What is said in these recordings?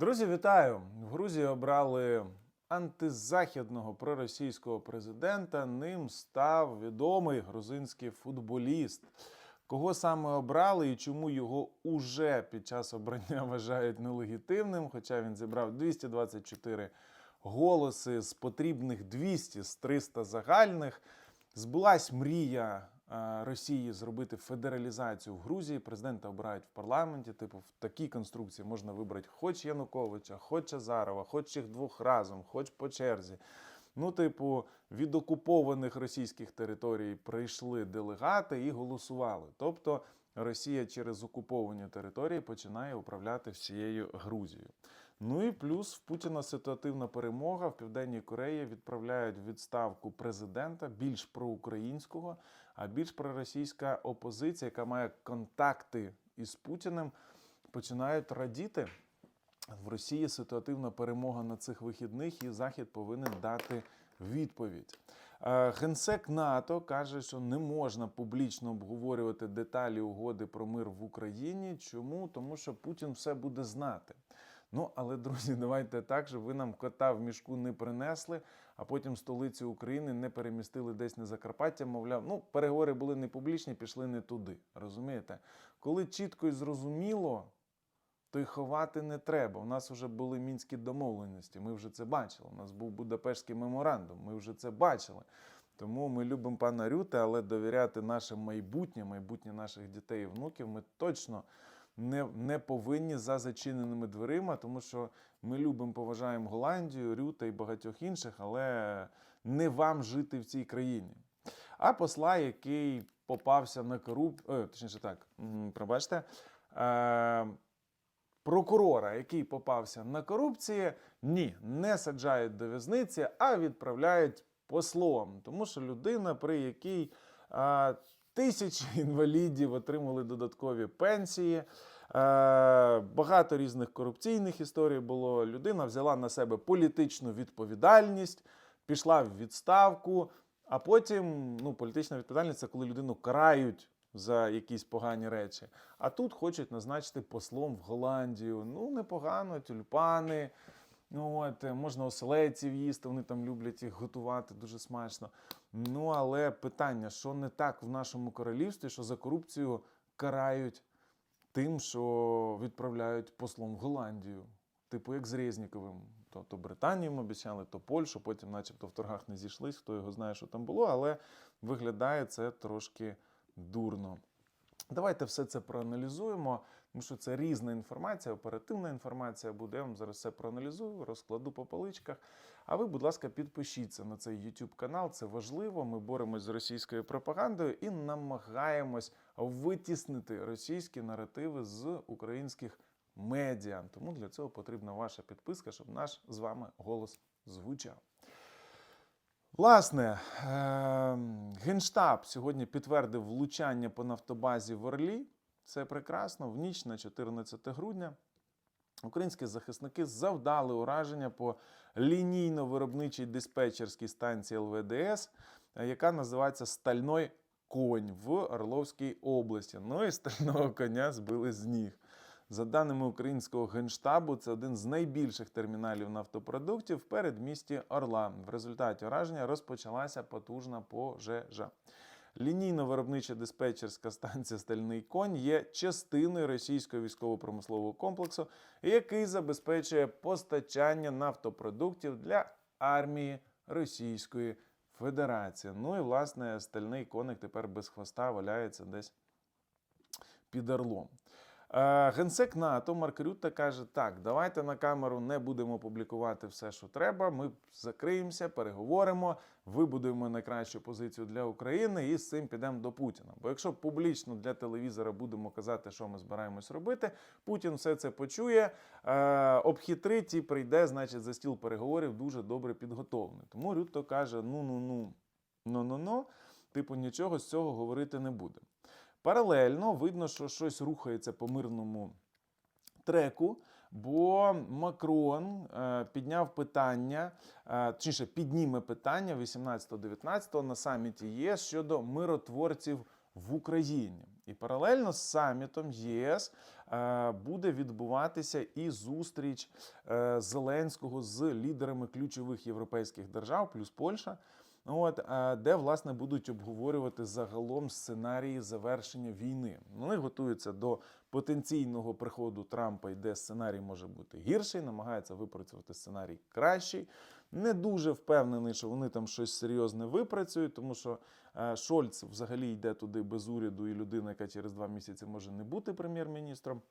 Друзі, вітаю! В Грузії обрали антизахідного проросійського президента. Ним став відомий грузинський футболіст. Кого саме обрали і чому його уже під час обрання вважають нелегітимним, хоча він зібрав 224 голоси з потрібних 200 з 300 загальних. Збулась мрія Росії зробити федералізацію в Грузії. Президента обирають в парламенті. Типу, в такій конструкції можна вибрати хоч Януковича, хоч Азарова, хоч їх двох разом, хоч по черзі. Ну, типу, від окупованих російських територій прийшли делегати і голосували. Тобто Росія через окуповані території починає управляти всією Грузією. Ну і плюс в Путіна ситуативна перемога в Південній Кореї відправляють відставку президента більш проукраїнського, а більш проросійська опозиція, яка має контакти із Путіним, починають радіти. В Росії ситуативна перемога на цих вихідних, і Захід повинен дати відповідь. Е, Генсек НАТО каже, що не можна публічно обговорювати деталі угоди про мир в Україні. Чому? Тому що Путін все буде знати. Ну, але друзі, давайте так, щоб ви нам кота в мішку не принесли, а потім столицю України не перемістили десь на Закарпаття. Мовляв, ну переговори були не публічні, пішли не туди. Розумієте? Коли чітко і зрозуміло, то й ховати не треба. У нас вже були мінські домовленості. Ми вже це бачили. У нас був Будапештський меморандум. Ми вже це бачили. Тому ми любимо пана Рюте, але довіряти наше майбутнє, майбутнє наших дітей і внуків, ми точно не, не повинні за зачиненими дверима, тому що ми любимо, поважаємо Голландію, Рюта і багатьох інших, але не вам жити в цій країні. А посла, який попався на корупцію, точніше так, пробачте. Е, прокурора, який попався на корупції, ні, не саджають до в'язниці, а відправляють послом. Тому що людина, при якій а, тисячі інвалідів отримали додаткові пенсії. е, Багато різних корупційних історій було. Людина взяла на себе політичну відповідальність, пішла в відставку, а потім ну, політична відповідальність це коли людину карають за якісь погані речі. А тут хочуть назначити послом в Голландію. Ну, непогано, тюльпани. Ну, от, е, можна оселедців їсти, вони там люблять їх готувати дуже смачно. Ну, але питання, що не так в нашому королівстві, що за корупцію карають тим, що відправляють послом в Голландію. Типу, як з Резніковим. То, то Британію обіцяли, то Польщу, потім, начебто, в торгах не зійшлись, хто його знає, що там було, але виглядає це трошки дурно. Давайте все це проаналізуємо, тому що це різна інформація, оперативна інформація буде. Я вам зараз все проаналізую, розкладу по поличках. А ви, будь ласка, підпишіться на цей YouTube канал. Це важливо. Ми боремось з російською пропагандою і намагаємось витіснити російські наративи з українських медіа. Тому для цього потрібна ваша підписка, щоб наш з вами голос звучав. Власне, е, Генштаб сьогодні підтвердив влучання по нафтобазі в Орлі. Це прекрасно. В ніч на 14 грудня українські захисники завдали ураження по лінійно-виробничій диспетчерській станції ЛВДС, е, яка називається Стальной конь в Орловській області. Ну і стального коня збили з ніг. За даними українського генштабу, це один з найбільших терміналів нафтопродуктів в передмісті Орла. В результаті ураження розпочалася потужна пожежа. Лінійно-виробнича диспетчерська станція Стальний конь є частиною російського військово-промислового комплексу, який забезпечує постачання нафтопродуктів для армії Російської Федерації. Ну і власне стальний коник тепер без хвоста валяється десь під орлом. Е, Генсек НАТО Марк Рютте каже: так, давайте на камеру не будемо публікувати все, що треба. Ми закриємося, переговоримо, вибудуємо найкращу позицію для України і з цим підемо до Путіна. Бо якщо публічно для телевізора будемо казати, що ми збираємось робити, Путін все це почує, е, обхитрить і прийде, значить, за стіл переговорів дуже добре підготовлений. Тому Рютто каже: ну ну ну ну ну ну типу нічого з цього говорити не буде. Паралельно видно, що щось рухається по мирному треку, бо Макрон е, підняв питання, е, точніше, підніме питання 18-19 на саміті ЄС щодо миротворців в Україні. І паралельно з самітом ЄС е, буде відбуватися і зустріч Зеленського з лідерами ключових європейських держав, плюс Польща. От, де власне будуть обговорювати загалом сценарії завершення війни. Вони готуються до потенційного приходу Трампа, і де сценарій може бути гірший, намагаються випрацювати сценарій кращий. Не дуже впевнений, що вони там щось серйозне випрацюють, тому що е, Шольц взагалі йде туди без уряду, і людина, яка через два місяці може не бути прем'єр-міністром.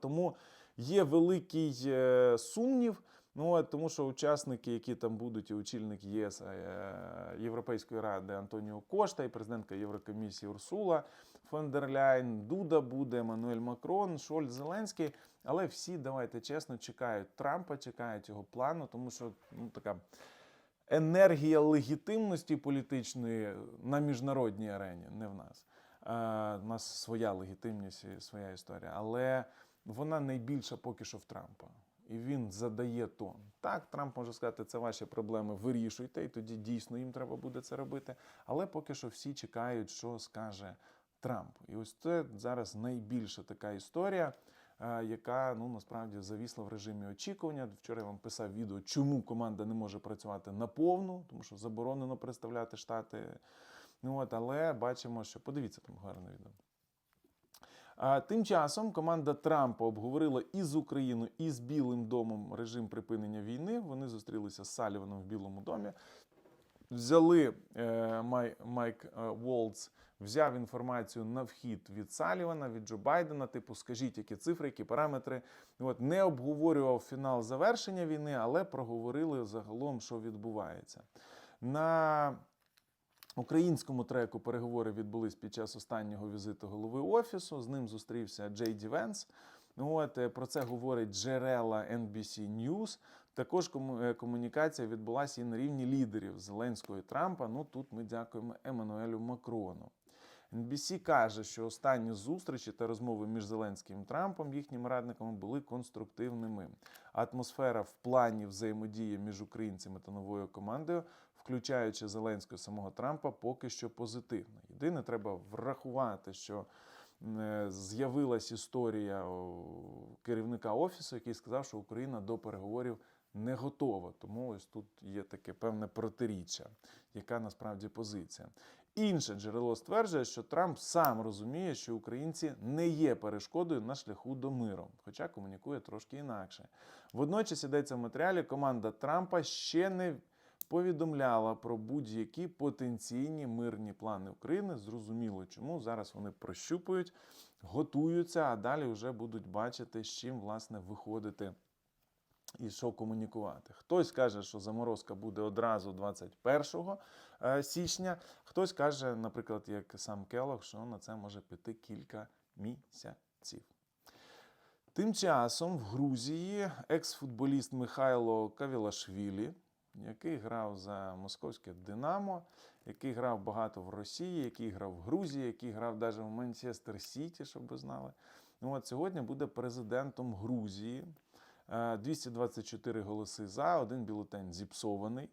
Тому є великий е, сумнів. Ну, от, тому що учасники, які там будуть, і очільник ЄС е, Європейської ради Антоніо Кошта, і президентка Єврокомісії Урсула фон дер Ляйн, Дуда буде, Еммануель Макрон, Шольц, Зеленський. Але всі, давайте чесно, чекають Трампа, чекають його плану, тому що ну, така енергія легітимності політичної на міжнародній арені, не в нас. Е, У нас своя легітимність своя історія, але вона найбільша поки що в Трампа. І він задає тон. Так, Трамп може сказати, це ваші проблеми, вирішуйте, і тоді дійсно їм треба буде це робити. Але поки що всі чекають, що скаже Трамп. І ось це зараз найбільша така історія, е, яка ну насправді завісла в режимі очікування. Вчора я вам писав відео, чому команда не може працювати наповну, тому що заборонено представляти штати. Ну от, але бачимо, що подивіться там гарне відео. А тим часом команда Трампа обговорила і з Україною, і з Білим домом режим припинення війни. Вони зустрілися з Саліваном в Білому домі. Взяли е, Май, Майк е, Волц, взяв інформацію на вхід від Салівана, від Джо Байдена. Типу, скажіть, які цифри, які параметри. От не обговорював фінал завершення війни, але проговорили загалом, що відбувається. На Українському треку переговори відбулись під час останнього візиту голови офісу. З ним зустрівся Джей Ді Венс. От е, про це говорить джерела NBC News. Також кому- е, комунікація відбулася і на рівні лідерів Зеленського і Трампа. Ну тут ми дякуємо Еммануелю Макрону. NBC каже, що останні зустрічі та розмови між Зеленським і Трампом, їхніми радниками, були конструктивними. Атмосфера в плані взаємодії між українцями та новою командою, включаючи Зеленського самого Трампа, поки що позитивна. Єдине, треба врахувати, що е, з'явилась історія керівника офісу, який сказав, що Україна до переговорів не готова. Тому ось тут є таке певне протиріччя, яка насправді позиція. Інше джерело стверджує, що Трамп сам розуміє, що українці не є перешкодою на шляху до миру, хоча комунікує трошки інакше. Водночас йдеться в матеріалі, команда Трампа ще не повідомляла про будь-які потенційні мирні плани України. Зрозуміло, чому зараз вони прощупують, готуються, а далі вже будуть бачити, з чим власне виходити і що комунікувати. Хтось каже, що заморозка буде одразу 21 е, січня. Хтось каже, наприклад, як сам Келох, що на це може піти кілька місяців. Тим часом в Грузії екс-футболіст Михайло Кавілашвілі, який грав за московське Динамо, який грав багато в Росії, який грав в Грузії, який грав навіть в Манчестер Сіті, щоб ви знали. Ну, от сьогодні буде президентом Грузії. Е, 224 голоси за, один бюлетень зіпсований.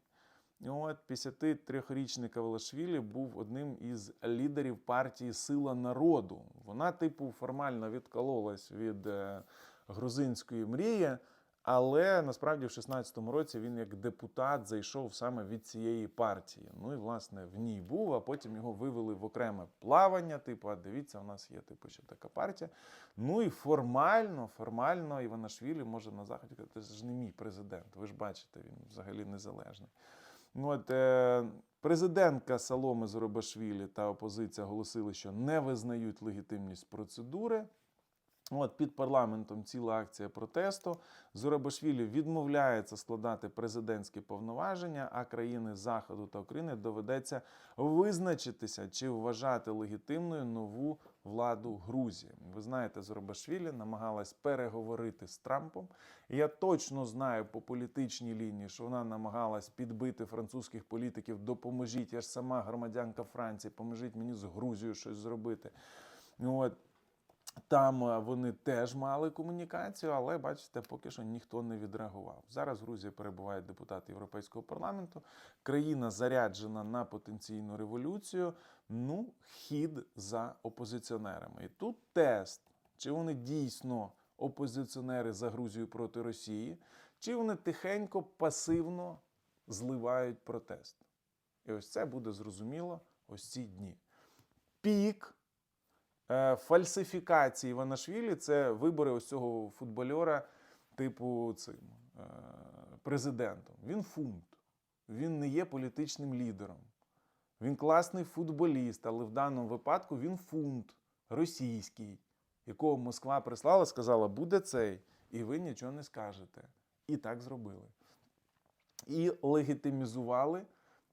От 53-річний Кавалашвілі був одним із лідерів партії Сила народу. Вона, типу, формально відкололась від е, грузинської мрії, але насправді в 16-му році він як депутат зайшов саме від цієї партії. Ну і власне в ній був, а потім його вивели в окреме плавання. Типу, а дивіться, у нас є типу ще така партія. Ну і формально, формально Іванашвілі може на заході казати, це ж не мій президент. Ви ж бачите, він взагалі незалежний. Ну, От, е, президентка Саломи Зоробашвілі та опозиція оголосили, що не визнають легітимність процедури. От під парламентом ціла акція протесту. Зоробашвілі відмовляється складати президентські повноваження, а країни Заходу та України доведеться визначитися, чи вважати легітимною нову владу Грузії. Ви знаєте, Зоробашвілі намагалась переговорити з Трампом. І я точно знаю по політичній лінії, що вона намагалась підбити французьких політиків. Допоможіть, я ж сама громадянка Франції, поможіть мені з Грузією щось зробити. Ну, От, там е, вони теж мали комунікацію, але бачите, поки що ніхто не відреагував. Зараз в Грузії перебувають депутати Європейського парламенту. Країна заряджена на потенційну революцію. Ну, хід за опозиціонерами. І тут тест, чи вони дійсно опозиціонери за Грузію проти Росії, чи вони тихенько, пасивно зливають протест. І ось це буде зрозуміло ось ці дні. Пік е, фальсифікації Іванашвілі це вибори ось цього футбольора типу цим е, президентом. Він фунт, він не є політичним лідером. Він класний футболіст, але в даному випадку він фунт російський, якого Москва прислала, сказала, буде цей, і ви нічого не скажете. І так зробили. І легітимізували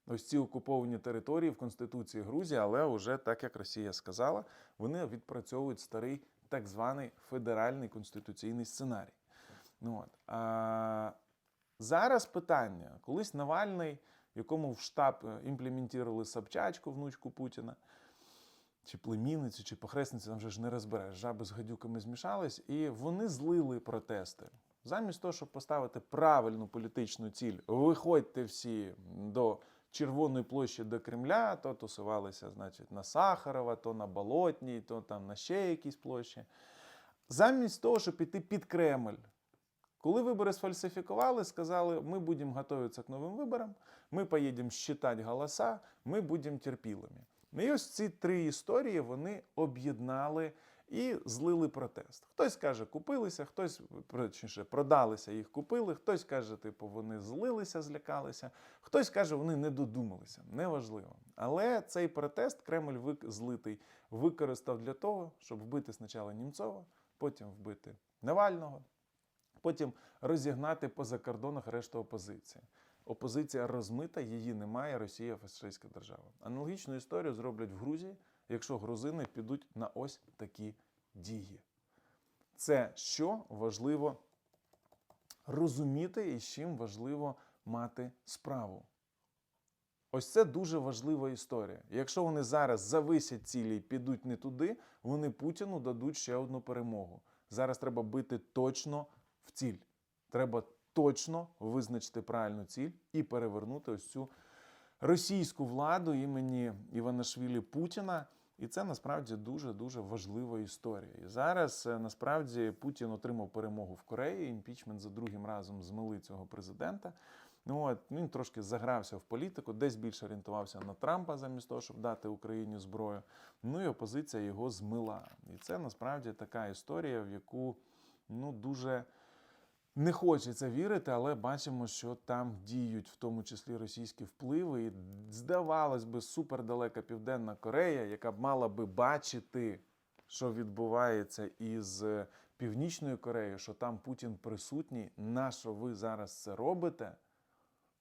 ось ці окуповані території в Конституції Грузії, але вже так як Росія сказала, вони відпрацьовують старий так званий федеральний конституційний сценарій. Ну, от. А, зараз питання: колись Навальний, якому в штаб е, імплементували Собчачку, внучку Путіна, чи племінницю, чи похресницю, там вже ж не розбереш, жаби з гадюками змішались, і вони злили протести. Замість того, щоб поставити правильну політичну ціль, виходьте всі до Червоної площі до Кремля, то тусувалися, значить, на Сахарова, то на Болотній, то там на ще якійсь площі. Замість того, щоб піти під Кремль. Коли вибори сфальсифікували, сказали, ми будемо готуватися к новим виборам, ми поїдемо считати голоса, ми будемо терпілими. І ось ці три історії вони об'єднали і злили протест. Хтось каже, купилися, хтось точніше, продалися, їх купили, хтось каже, типу, вони злилися, злякалися, хтось каже, вони не додумалися. Неважливо. Але цей протест Кремль злитий використав для того, щоб вбити спочатку Німцова, потім вбити Навального, потім розігнати по закордонах решту опозиції. Опозиція розмита, її немає, Росія фашистська держава. Аналогічну історію зроблять в Грузії, якщо грузини підуть на ось такі дії. Це що важливо розуміти і з чим важливо мати справу. Ось це дуже важлива історія. Якщо вони зараз зависять цілі і підуть не туди, вони Путіну дадуть ще одну перемогу. Зараз треба бити точно в ціль. Треба точно визначити правильну ціль і перевернути ось цю російську владу імені Іванашвілі Путіна. І це насправді дуже дуже важлива історія. І зараз е, насправді Путін отримав перемогу в Кореї. Імпічмент за другим разом змили цього президента. Ну от він трошки загрався в політику, десь більше орієнтувався на Трампа замість того, щоб дати Україні зброю. Ну і опозиція його змила. І це насправді така історія, в яку ну дуже. Не хочеться вірити, але бачимо, що там діють в тому числі російські впливи. І здавалось би, супердалека Південна Корея, яка б мала би бачити, що відбувається із е, Північною Кореєю, що там Путін присутній. На що ви зараз це робите?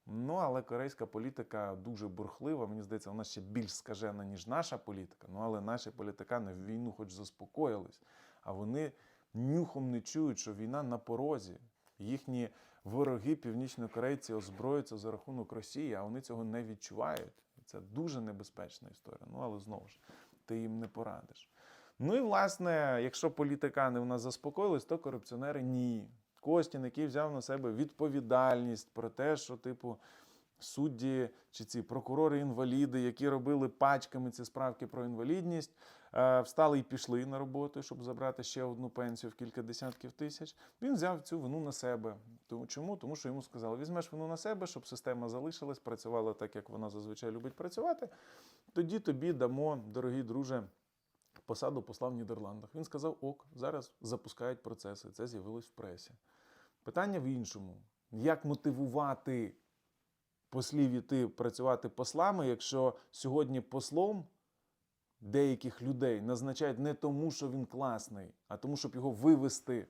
Ну, але корейська політика дуже бурхлива. Мені здається, вона ще більш скажена, ніж наша політика. Ну, але наші політикани в війну хоч заспокоїлись, а вони нюхом не чують, що війна на порозі. Їхні вороги, північнокорейці, озброюються за рахунок Росії, а вони цього не відчувають. Це дуже небезпечна історія. Ну, але знову ж, ти їм не порадиш. Ну і власне, якщо політикани в нас заспокоїлись, то корупціонери ні. Костін, який взяв на себе відповідальність про те, що, типу, судді чи ці прокурори-інваліди, які робили пачками ці справки про інвалідність, встали і пішли на роботу, щоб забрати ще одну пенсію в кілька десятків тисяч. Він взяв цю вину на себе. Тому чому? Тому що йому сказали: візьмеш вину на себе, щоб система залишилась, працювала так, як вона зазвичай любить працювати. Тоді тобі дамо, дорогі друже. Посаду посла в Нідерландах. Він сказав: ок, зараз запускають процеси. Це з'явилось в пресі. Питання в іншому: як мотивувати послів іти працювати послами, якщо сьогодні послом деяких людей назначають не тому, що він класний, а тому, щоб його вивести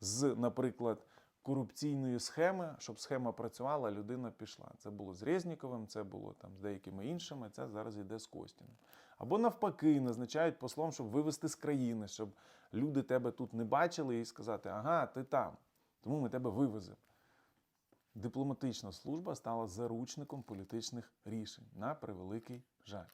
з, наприклад, корупційної схеми, щоб схема працювала, людина пішла. Це було з Резніковим, це було там з деякими іншими. Це зараз йде з Костіним. Або навпаки, назначають послом, щоб вивести з країни, щоб люди тебе тут не бачили і сказати, ага, ти там, тому ми тебе вивеземо. Дипломатична служба стала заручником політичних рішень на превеликий жаль.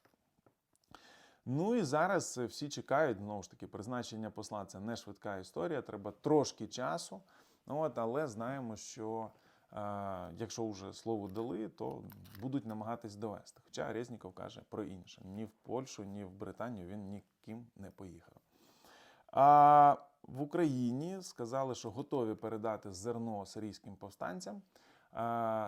Ну і зараз е, всі чекають, знову ж таки, призначення посла це не швидка історія, треба трошки часу. Ну, От, але знаємо, що а, якщо вже слово дали, то будуть намагатись довести. Хоча Резніков каже про інше: ні в Польщу, ні в Британію він ніким не поїхав. А в Україні сказали, що готові передати зерно сирійським повстанцям.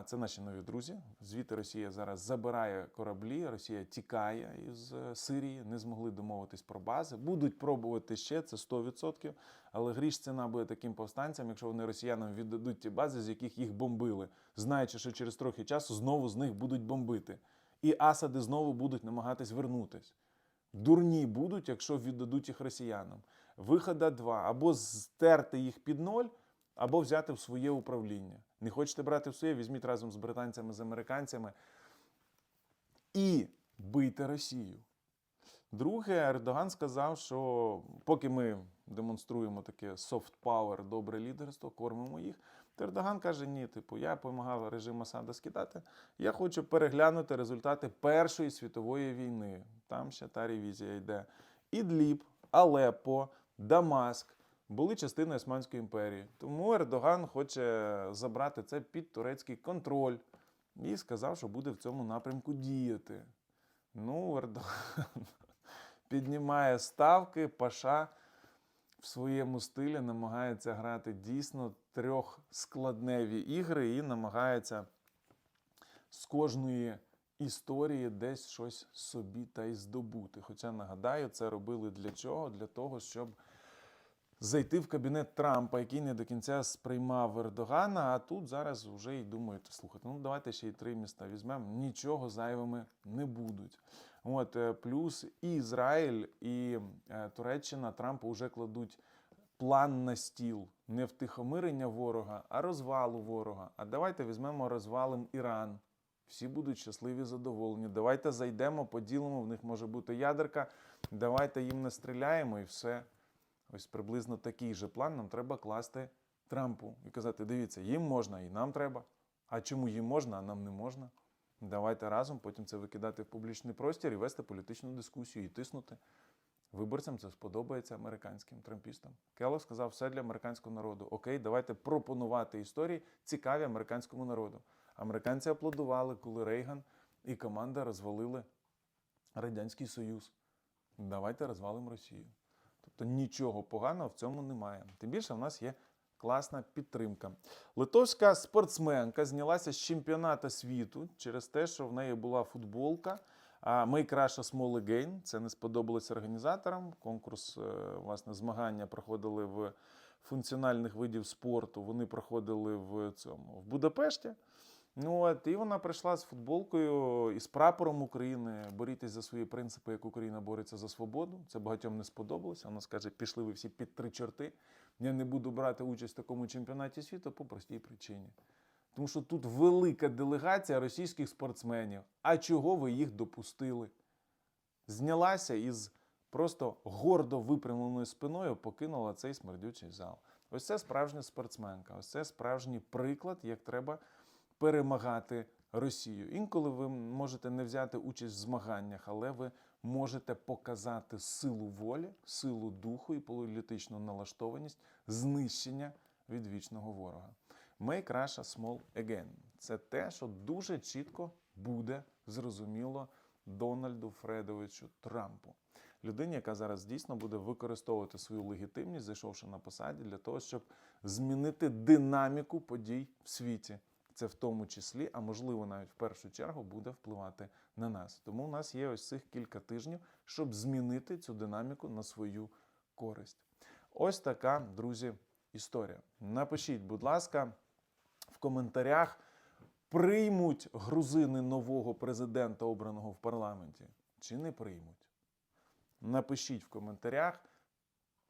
Це наші нові друзі. Звідти Росія зараз забирає кораблі. Росія тікає із е, Сирії, не змогли домовитись про бази. Будуть пробувати ще це 100%. Але гріш ціна буде таким повстанцям, якщо вони росіянам віддадуть ті бази, з яких їх бомбили, знаючи, що через трохи часу знову з них будуть бомбити. І асади знову будуть намагатись вернутись. Дурні будуть, якщо віддадуть їх росіянам. Вихода два: або стерти їх під ноль, або взяти в своє управління. Не хочете брати в своє, візьміть разом з британцями, з американцями і бийте Росію. Друге, Ердоган сказав, що поки ми демонструємо таке soft power, добре лідерство, кормимо їх. То Ердоган каже: ні, типу, я допомагав режим Асада скидати. Я хочу переглянути результати Першої світової війни. Там ще та ревізія йде. Ідліб, Алеппо, Дамаск були частиною Османської імперії. Тому Ердоган хоче забрати це під турецький контроль і сказав, що буде в цьому напрямку діяти. Ну, Ердоган піднімає ставки, паша в своєму стилі намагається грати дійсно трьохскладневі ігри і намагається з кожної історії десь щось собі та й здобути. Хоча нагадаю, це робили для чого? Для того, щоб зайти в кабінет Трампа, який не до кінця сприймав Ердогана. А тут зараз вже й думають, слухайте, ну давайте ще й три міста візьмемо. Нічого зайвими не будуть. От е, плюс і Ізраїль, і е, Туреччина Трампу вже кладуть план на стіл не втихомирення ворога, а розвалу ворога. А давайте візьмемо розвалим Іран. Всі будуть щасливі, задоволені. Давайте зайдемо, поділимо. В них може бути ядерка. Давайте їм не стріляємо і все. Ось приблизно такий же план нам треба класти Трампу і казати: дивіться, їм можна і нам треба. А чому їм можна, а нам не можна? Давайте разом потім це викидати в публічний простір і вести політичну дискусію і тиснути. Виборцям це сподобається американським трампістам. Келлог сказав все для американського народу. Окей, давайте пропонувати історії цікаві американському народу. Американці аплодували, коли Рейган і команда розвалили Радянський Союз. Давайте розвалимо Росію. Тобто нічого поганого в цьому немає. Тим більше в нас є класна підтримка. Литовська спортсменка знялася з чемпіоната світу через те, що в неї була футболка. А Russia Small Again. Це не сподобалось організаторам. Конкурс, е, власне, змагання проходили в функціональних видів спорту. Вони проходили в цьому в Будапешті. Ну от і вона прийшла з футболкою і з прапором України. Борітесь за свої принципи, як Україна бореться за свободу. Це багатьом не сподобалося. Вона скаже, пішли ви всі під три чорти. Я не буду брати участь в такому чемпіонаті світу по простій причині. Тому що тут велика делегація російських спортсменів. А чого ви їх допустили? Знялася із просто гордо випрямленою спиною, покинула цей смердючий зал. Ось це справжня спортсменка, ось це справжній приклад, як треба перемагати Росію. Інколи ви можете не взяти участь в змаганнях, але ви можете показати силу волі, силу духу і політичну налаштованість знищення відвічного ворога. Make Russia small again. Це те, що дуже чітко буде зрозуміло Дональду Фредовичу Трампу. Людині, яка зараз дійсно буде використовувати свою легітимність, зайшовши на посаді, для того, щоб змінити динаміку подій в світі. Це в тому числі, а можливо, навіть в першу чергу буде впливати на нас. Тому у нас є ось цих кілька тижнів, щоб змінити цю динаміку на свою користь. Ось така, друзі, історія. Напишіть, будь ласка, в коментарях, приймуть грузини нового президента, обраного в парламенті, чи не приймуть. Напишіть в коментарях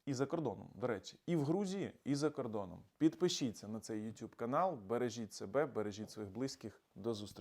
і за кордоном, до речі, і в Грузії, і за кордоном. Підпишіться на цей YouTube канал, бережіть себе, бережіть своїх близьких. До зустрічі.